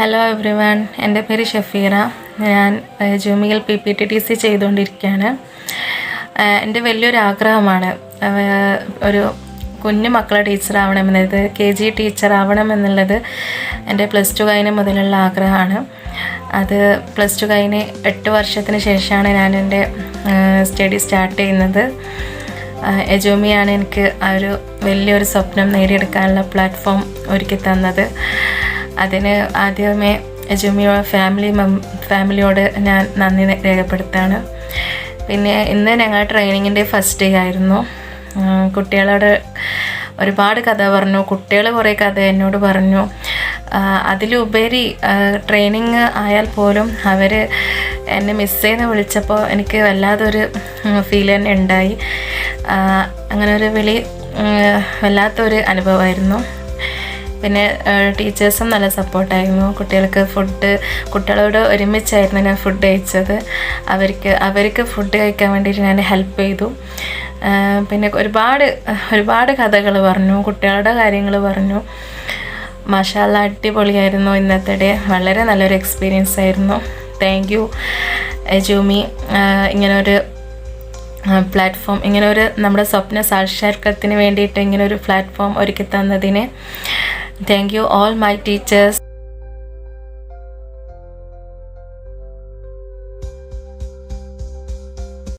Hello every one എന്റെ പേര് ഷഫീറ. ഞാൻ ജൂമിയിൽ P P T T C ചെയ്തുകൊണ്ടിരിക്കുകയാണ്. എന്റെ വലിയൊരു ആഗ്രഹമാണ്. ഒരു കുഞ്ഞു മക്കളെ ടീച്ചർ ആവണമെന്നത് കെ ജി ടീച്ചർ ആവണമെന്നുള്ളത് എന്റെ പ്ലസ് ടു കഴിഞ്ഞ മുതലുള്ള ആഗ്രഹമാണ്. അത് പ്ലസ് ടു കഴിഞ്ഞ് എട്ട് വർഷത്തിന് ശേഷമാണ് ഞാൻ എന്റെ സ്റ്റഡി സ്റ്റാർട്ട് ചെയ്യുന്നത്. എജോമിയാണ് എനിക്ക് ആ ഒരു വലിയൊരു സ്വപ്നം നേടിയെടുക്കാനുള്ള പ്ലാറ്റ്ഫോം ഒരുക്കി തന്നത്. അതിന് ആദ്യമേ ജുമിയോ ഫാമിലി മെം ഫാമിലിയോട് ഞാൻ നന്ദി രേഖപ്പെടുത്താണ് പിന്നെ ഇന്ന് ഞങ്ങൾ ട്രെയിനിങ്ങിന്റെ ഫസ്റ്റ് ഡേ ആയിരുന്നു. കുട്ടികളോട് ഒരുപാട് കഥ പറഞ്ഞു. കുട്ടികൾ കുറേ കഥ എന്നോട് പറഞ്ഞു. അതിലുപരി ട്രെയിനിങ് ആയാൽ പോലും അവർ എന്നെ മിസ് ചെയ്ത് വിളിച്ചപ്പോൾ എനിക്ക് വല്ലാതൊരു ഫീൽ തന്നെ ഉണ്ടായി. അങ്ങനെ ഒരു വിളി വല്ലാത്തൊരു അനുഭവമായിരുന്നു. പിന്നെ ടീച്ചേഴ്സും നല്ല സപ്പോർട്ടായിരുന്നു. കുട്ടികൾക്ക് ഫുഡ് കുട്ടികളോട് ഒരുമിച്ചായിരുന്നു ഞാൻ ഫുഡ് കഴിച്ചത്. അവർക്ക് അവർക്ക് ഫുഡ് കഴിക്കാൻ വേണ്ടിയിട്ട് ഞാൻ ഹെൽപ്പ് ചെയ്തു. പിന്നെ ഒരുപാട് ഒരുപാട് കഥകൾ പറഞ്ഞു കുട്ടികളുടെ കാര്യങ്ങൾ പറഞ്ഞു. മഷാല അടിപൊളിയായിരുന്നു ഇന്നത്തെ ഡേ വളരെ നല്ലൊരു എക്സ്പീരിയൻസ് ആയിരുന്നു. Thank you Joomi. ഇങ്ങനൊരു പ്ലാറ്റ്ഫോം ഇങ്ങനെ ഒരു നമ്മുടെ സ്വപ്ന സാക്ഷാത്കാരത്തിന് വേണ്ടിയിട്ട് ഇങ്ങനെ ഒരു പ്ലാറ്റ്ഫോം ഒരുക്കി തന്നതിന്. Thank you all my teachers